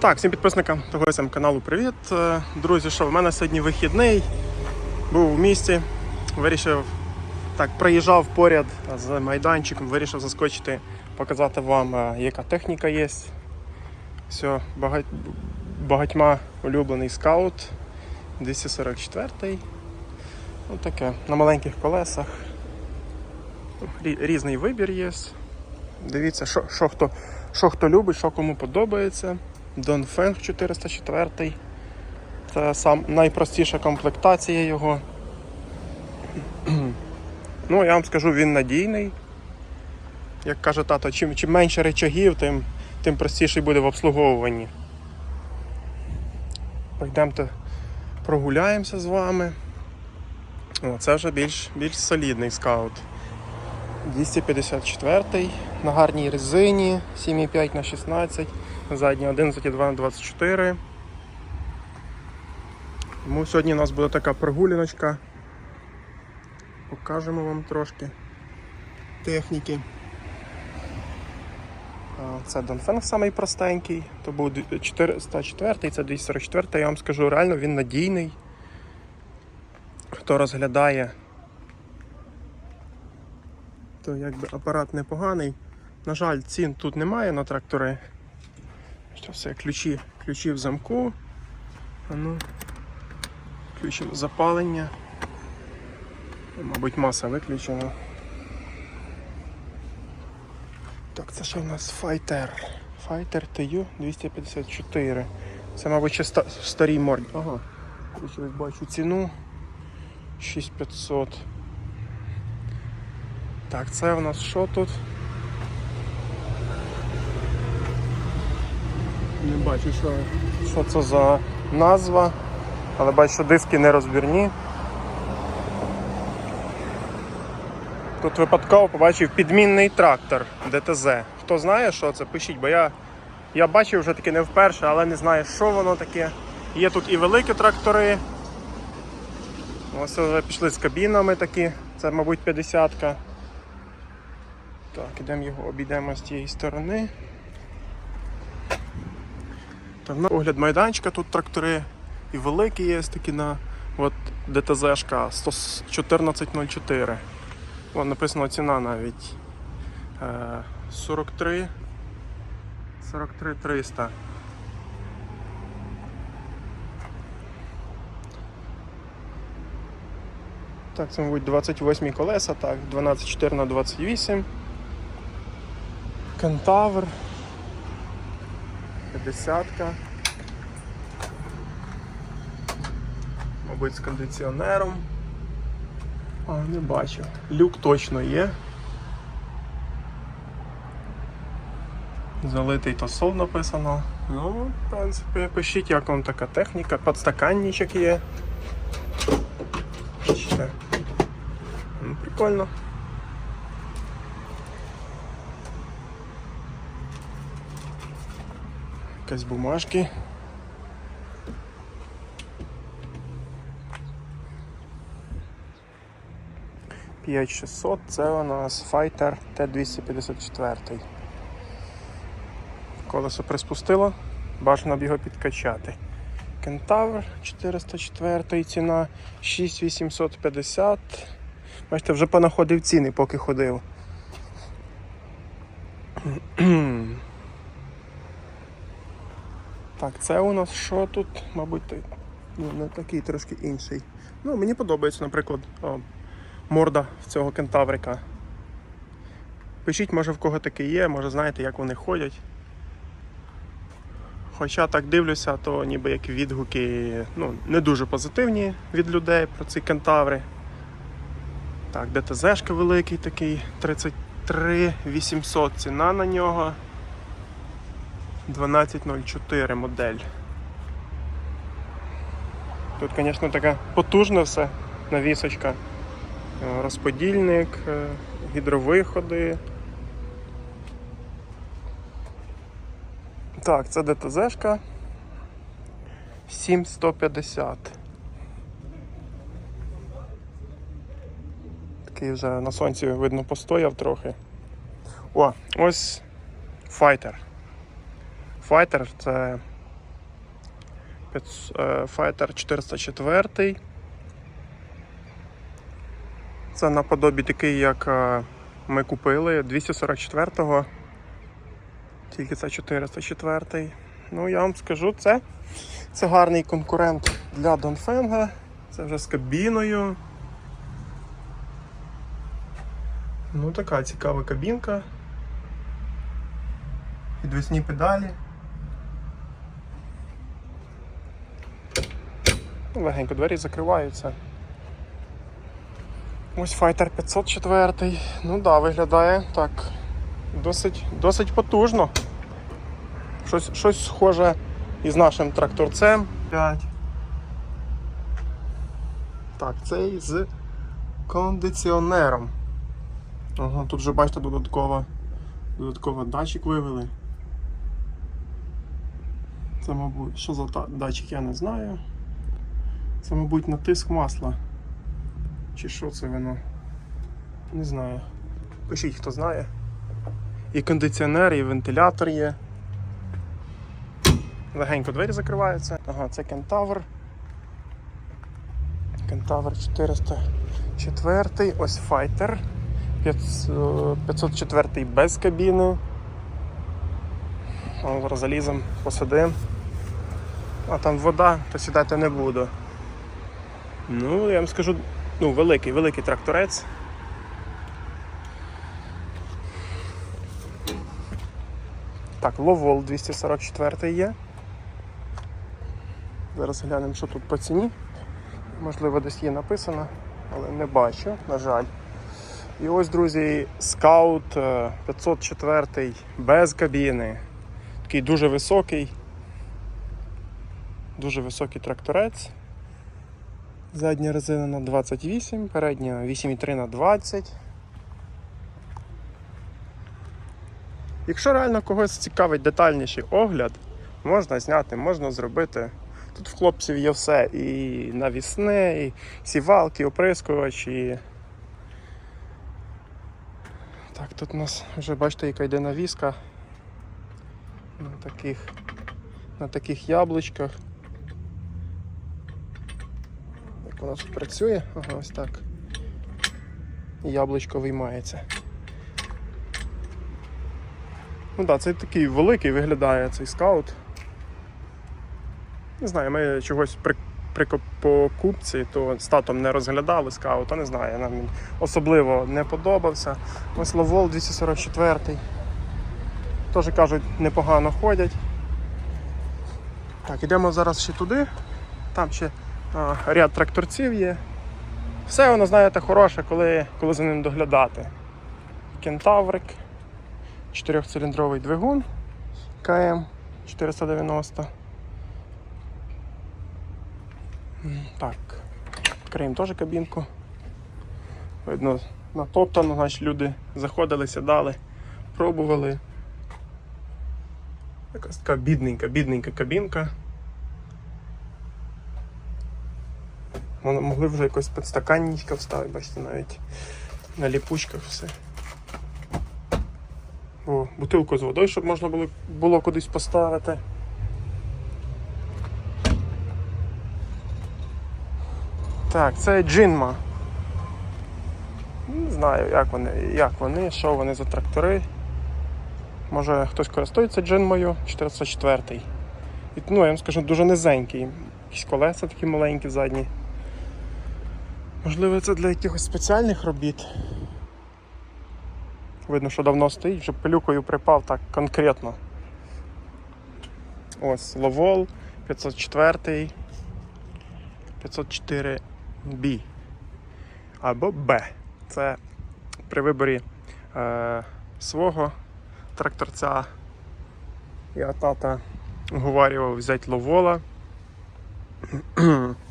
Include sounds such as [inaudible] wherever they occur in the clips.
Так, всім підписникам та гостям каналу привіт. Е, Друзі, що в мене сьогодні вихідний. Був в місті, вирішив так, проїжджав поряд з майданчиком, вирішив заскочити, показати вам, е, яка техніка є. Все, багать... багатьма улюблений скаут 244-й. Ну, таке, на маленьких колесах. Різний вибір є. Дивіться, що, що, хто, що хто любить, що кому подобається. Донфенг 404. Це сам найпростіша комплектація його. [clears throat] Ну, я вам скажу, він надійний. Як каже тато, чим, чим менше речагів, тим, тим простіший буде в обслуговуванні. Пойдемте прогуляємося з вами. О, це вже більш, більш солідний скаут. 254 на гарній резині 7,5 на 16, задні 11,2 на 24. Тому сьогодні у нас буде така прогуляночка. Покажемо вам трошки техніки. Це Донфенг самий простенький, то був 404, це 244, я вам скажу, реально він надійний. Хто розглядає то якби апарат непоганий. На жаль, цін тут немає на трактори. Що все, ключі, ключі в замку. А ну, включимо запалення. Мабуть, маса виключена. Так, це що в нас Fighter. Fighter TU 254. Це, мабуть, ще ста- старій морді. Ага. Ось бачу ціну 6500. Так, це у нас що тут? Не бачу, що, що це за назва, але бачу, що диски нерозбірні. Тут випадково побачив підмінний трактор ДТЗ. Хто знає, що це, пишіть, бо я, я бачив вже таки не вперше, але не знаю, що воно таке. Є тут і великі трактори. Ось вже пішли з кабінами такі, це, мабуть, 50-ка. Так, ідемо його обійдемо з тієї сторони. Так, на огляд майданчика тут трактори і великі є такі на от ДТЗшка 1404. Вон написано ціна навіть е, 43 43 300. Так, це, мабуть, 28 колеса, так, 12,4 на 28. Кентавр. 50-ка. Мабуть, з кондиціонером. А, не бачу. Люк точно є. Залитий тосол написано. Ну, в принципі, пишіть, як вам така техніка. Подстаканничок є. Ну, прикольно. Якась бумажки. П'ять 600 це у нас Fighter T254. Колесо приспустило, бажано б його підкачати. Кентавр 404 ціна 6850. Бачите, вже понаходив ціни, поки ходив. Так, це у нас що тут? Мабуть, ну, не такий трошки інший. Ну, мені подобається, наприклад, о, морда цього кентаврика. Пишіть, може в кого таке є, може знаєте, як вони ходять. Хоча так дивлюся, то ніби як відгуки ну, не дуже позитивні від людей про ці кентаври. Так, ДТЗшка великий такий, 33 800 ціна на нього. 1204 модель. Тут, звісно, така потужна все, навісочка. Е, Розподільник, е, гідровиходи. Так, це ДТЗшка 7150. Такий вже на сонці видно постояв трохи. О, ось Fighter. Fighter це е, Fighter 404. Це наподобі такий, як е, ми купили 244-го. Тільки це 404. Ну, я вам скажу, це, це гарний конкурент для Донфенга. Це вже з кабіною. Ну, така цікава кабінка. Підвісні педалі. Легенько двері закриваються. Ось Fighter 504. Ну да, виглядає так. Досить, досить потужно. Щось, щось схоже із нашим тракторцем. 5. Так, цей з кондиціонером. Ага, тут вже бачите додатково, додатково датчик вивели. Це, мабуть, що за датчик, я не знаю. Це, мабуть, натиск масла. Чи що це воно? Не знаю. Пишіть, хто знає. І кондиціонер, і вентилятор є. Легенько двері закриваються. Ага, це кентавр. Кентавр 404. Ось файтер. 504 без кабіни. О, Зараз посидим. А там вода, то сідати не буду. Ну, я вам скажу, ну, великий, великий тракторець. Так, Ловол 244 є. Зараз глянемо, що тут по ціні. Можливо, десь є написано, але не бачу, на жаль. І ось, друзі, скаут е, 504 без кабіни. Такий дуже високий. Дуже високий тракторець. Задня резина на 28, передня 8,3 на 20. Якщо реально когось цікавить детальніший огляд, можна зняти, можна зробити. Тут в хлопців є все. І навісне, і сівалки, і оприскувач, і. Так, тут у нас вже бачите, яка йде навіска. На таких, на таких яблучках. Як вона тут працює? Ага, ось так. Яблучко виймається. Ну так, це такий великий виглядає цей скаут. Не знаю, ми чогось при, при покупці, то з татом не розглядали скаута, не знаю, нам він особливо не подобався. Ось Ловол 244. Теж кажуть, непогано ходять. Так, йдемо зараз ще туди. Там ще а, ряд тракторців є. Все воно, знаєте, хороше, коли, коли за ним доглядати. Кентаврик, 4-циліндровий двигун КМ 490. Так, відкриємо теж кабінку. Видно, натоптано, значить люди заходили, сідали, пробували. Якась така бідненька, бідненька кабінка. Могли вже якось підстаканничка вставити, бачите, навіть на ліпучках все. О, бутилку з водою, щоб можна було, було кудись поставити. Так, це джинма. Не знаю, як вони, як вони, що вони за трактори. Може хтось користується джинмою 404. І, ну, я вам скажу, дуже низенький. Якісь колеса такі маленькі задні. Можливо, це для якихось спеціальних робіт. Видно, що давно стоїть, щоб пилюкою припав так конкретно. Ось Ловол 504 504B або Б. Це при виборі е, свого тракторця я тата уговарював взяти Ловола. [clears throat]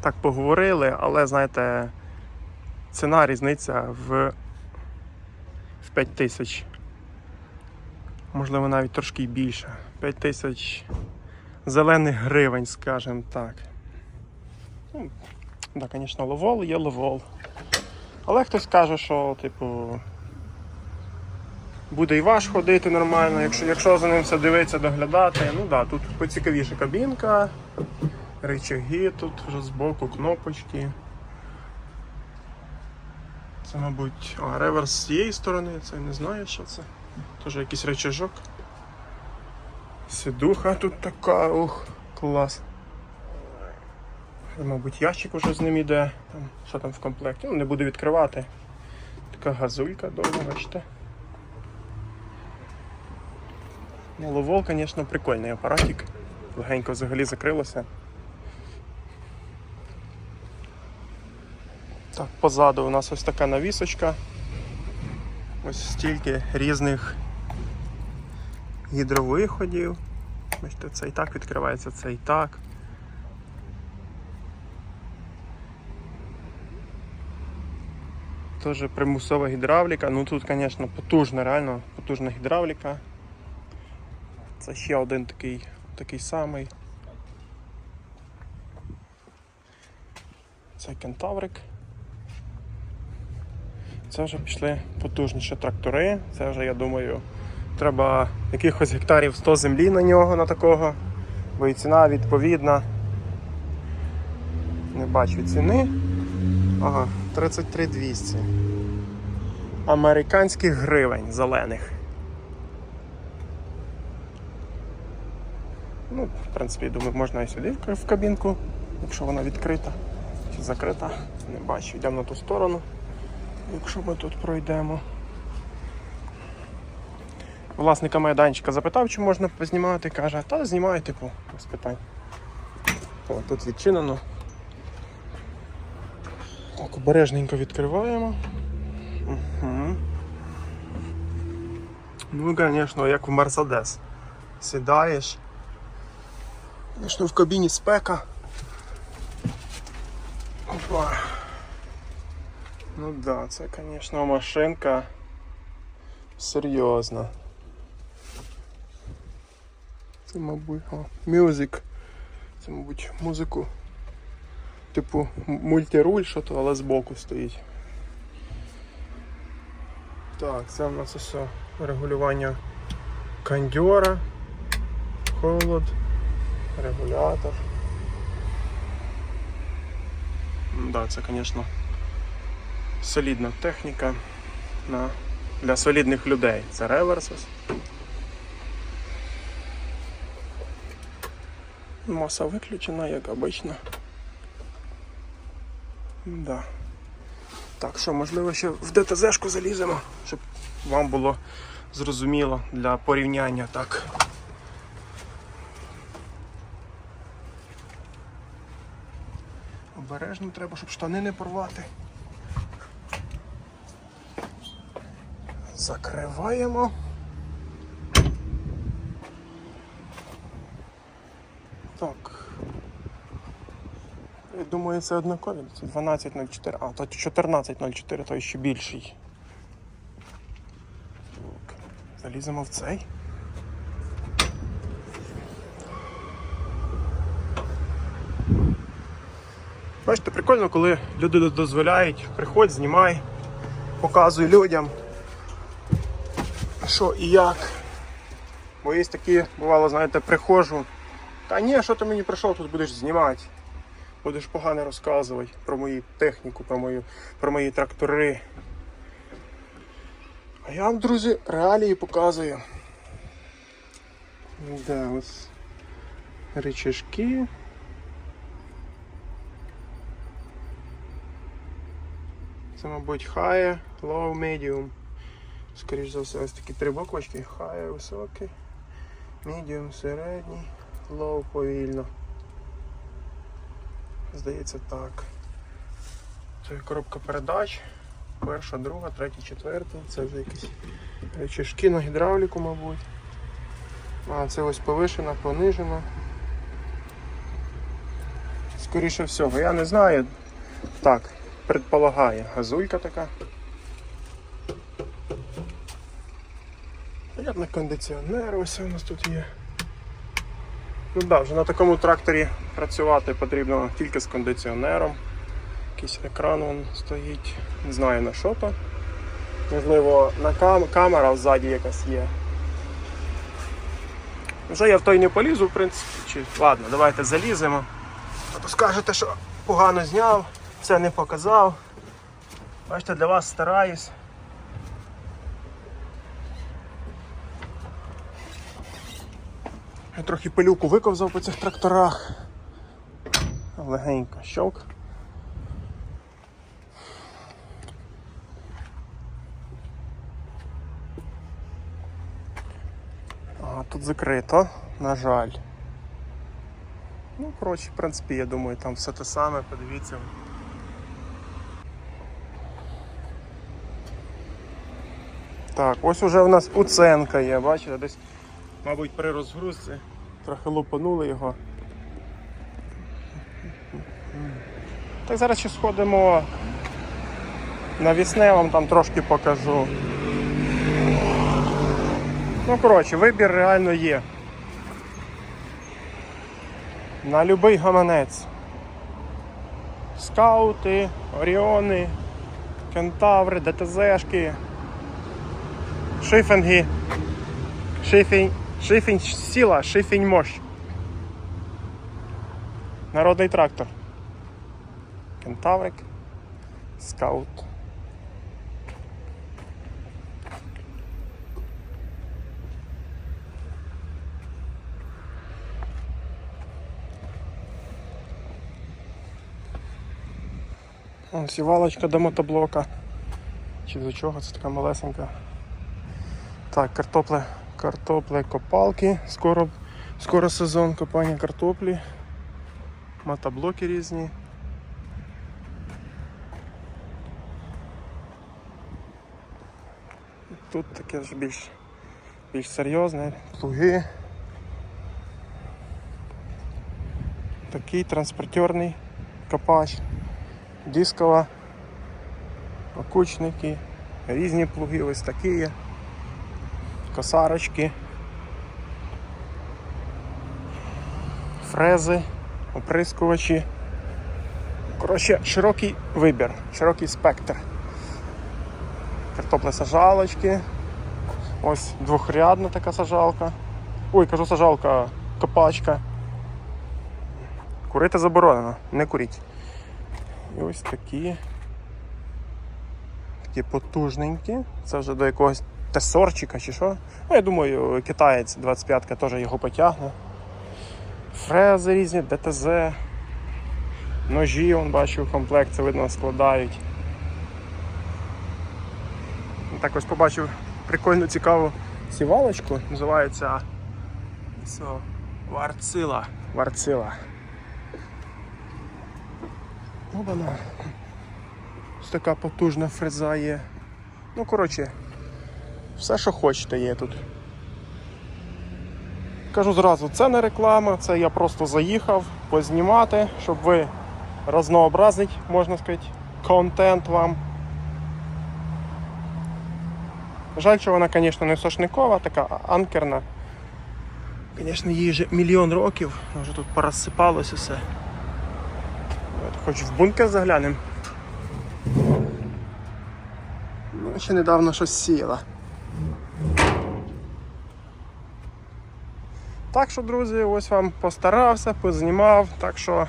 так поговорили, але знаєте, ціна різниця в, в 5 тисяч. Можливо, навіть трошки більше. 5 тисяч зелених гривень, скажімо так. Ну, так, звісно, ловол є ловол. Але хтось каже, що, типу, Буде і ваш ходити нормально, якщо, якщо за ним все дивитися, доглядати. Ну так, да, тут поцікавіше кабінка, рычаги тут вже збоку, кнопочки. Це, мабуть, а, реверс з цієї сторони, це не знаю, що це. Теж якийсь рычажок. Сидуха тут така, ух, клас. Мабуть, ящик уже з ним іде. Там, що там в комплекті? Ну, не буду відкривати. Така газулька довга, бачите. Ну, ловол, звісно, прикольний апаратик. Легенько взагалі закрилося. Так, позаду у нас ось така навісочка. Ось стільки різних гідровиходів. Бачите, це і так відкривається, це і так. Теж примусова гідравліка. Ну тут, звісно, потужна, реально потужна гідравліка. Це ще один такий, такий самий. Це кентаврик. Це вже пішли потужніші трактори. Це вже, я думаю, треба якихось гектарів 100 землі на нього, на такого. Бо і ціна відповідна. Не бачу ціни. Ага, 33 200. Американських гривень зелених. Ну, в принципі, думаю, можна і сюди в- кабінку, якщо вона відкрита чи закрита. Не бачу. Йдемо на ту сторону, якщо ми тут пройдемо. Власника майданчика запитав, чи можна познімати, каже, та знімай, типу, без питань. О, тут відчинено. Так, обережненько відкриваємо. Угу. Ну, звісно, як в Мерседес. Сідаєш. Звісно, в кабіні спека. Ну да, це, звісно, машинка серйозна. Це, мабуть, о, мюзик. Це, мабуть, музику. Типу мультируль, що то, але збоку стоїть. Так, це в нас все регулювання кондьора, холод, регулятор. Да, це, звісно, солідна техніка на, для солідних людей. Це реверсис. Маса виключена, як обично. Да. Так, що, можливо, ще в ДТЗшку заліземо, щоб вам було зрозуміло для порівняння так. Обережно треба, щоб штани не порвати. Закриваємо. Так. Я думаю, це однакові. Це 12.04. А, то 14.04, той ще більший. Так. Заліземо в цей. Бачите, прикольно, коли люди дозволяють, приходь, знімай, показуй людям, що і як. Бо є такі, бувало, знаєте, приходжу. Та ні, що ти мені прийшов, тут будеш знімати. Будеш погано розказувати про мою техніку, про мою, про мої трактори. А я вам, друзі, реалії показую. Да, ось речашки. Це, мабуть, high, low, medium. Скоріше за все, ось такі три буквочки. High високий, medium середній, low повільно. Здається так. Це коробка передач. Перша, друга, третя, четверта. Це вже якісь речашки на гідравліку, мабуть. А, це ось повишена, понижена. Скоріше всього, я не знаю. Так, предполагаю. Газулька така. Понятно, кондиціонер ось у нас тут є. Ну да, вже на такому тракторі працювати потрібно тільки з кондиціонером. Якийсь екран вон стоїть. Не знаю на що то. Можливо, на кам... камера ззаді якась є. Вже я в той не полізу, в принципі. Чи... Ладно, давайте заліземо. А то скажете, що погано зняв, все не показав. Бачите, для вас стараюсь. Я трохи пилюку виковзав по цих тракторах. Легенько щелк. А, тут закрито, на жаль. Ну, коротше, в принципі, я думаю, там все те саме, подивіться. Так, ось уже у нас уценка є, бачите, десь, мабуть, при розгрузці трохи лупанули його. Так зараз ще сходимо на вісне, вам там трошки покажу. Ну, коротше, вибір реально є. На будь-який гаманець. Скаути, Оріони, Кентаври, ДТЗшки, шифінги, шифінь, шифінь сіла, шифінь мощ. Народний трактор. Кентаврик, скаут. О, Сівалочка до мотоблока. Чи до чого це така малесенька. Так, картопле, картопле копалки. Скоро, скоро сезон копання картоплі. Мотоблоки різні. Тут таке ж більш, більш серйозне, плуги. Такий транспортерний копач дискова, окучники, різні плуги, ось такі є, косарочки, фрези, оприскувачі. Коротше, широкий вибір, широкий спектр. Картоплесажалочки. Ось двохрядна така сажалка. Ой, кажу сажалка, копачка. Курити заборонено, не куріть. І ось такі. Такі потужненькі. Це вже до якогось тесорчика чи що. Ну, я думаю, китаєць 25-ка теж його потягне. Фрези різні, ДТЗ. Ножі, он бачу, в комплект, це видно складають. Так ось побачив прикольну цікаву сівалочку. Називається so, Варцила. Варцила. Ось така потужна фреза є. Ну, коротше, все, що хочете, є тут. Кажу зразу, це не реклама, це я просто заїхав познімати, щоб ви разнообразить, можна сказати, контент вам. Жаль, що вона, звісно, не сошникова, така анкерна. Звісно, їй вже мільйон років, вже тут порозсипалось усе. Хоч в бункер заглянемо. Ну, ще недавно щось сіяла. Так що, друзі, ось вам постарався, познімав. Так що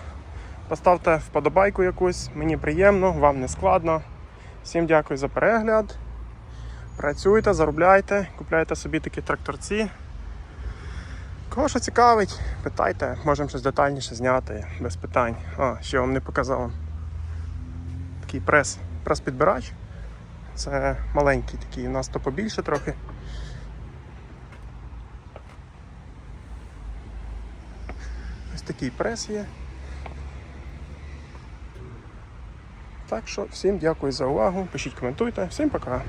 поставте вподобайку якусь, мені приємно, вам не складно. Всім дякую за перегляд. Працюйте, заробляйте, купляйте собі такі тракторці. Кого що цікавить, питайте, можемо щось детальніше зняти, без питань. А, ще вам не показав. Такий прес, прес-підбирач. Це маленький такий, у нас то побільше трохи. Такий прес є. Так що всім дякую за увагу. Пишіть, коментуйте. Всім пока.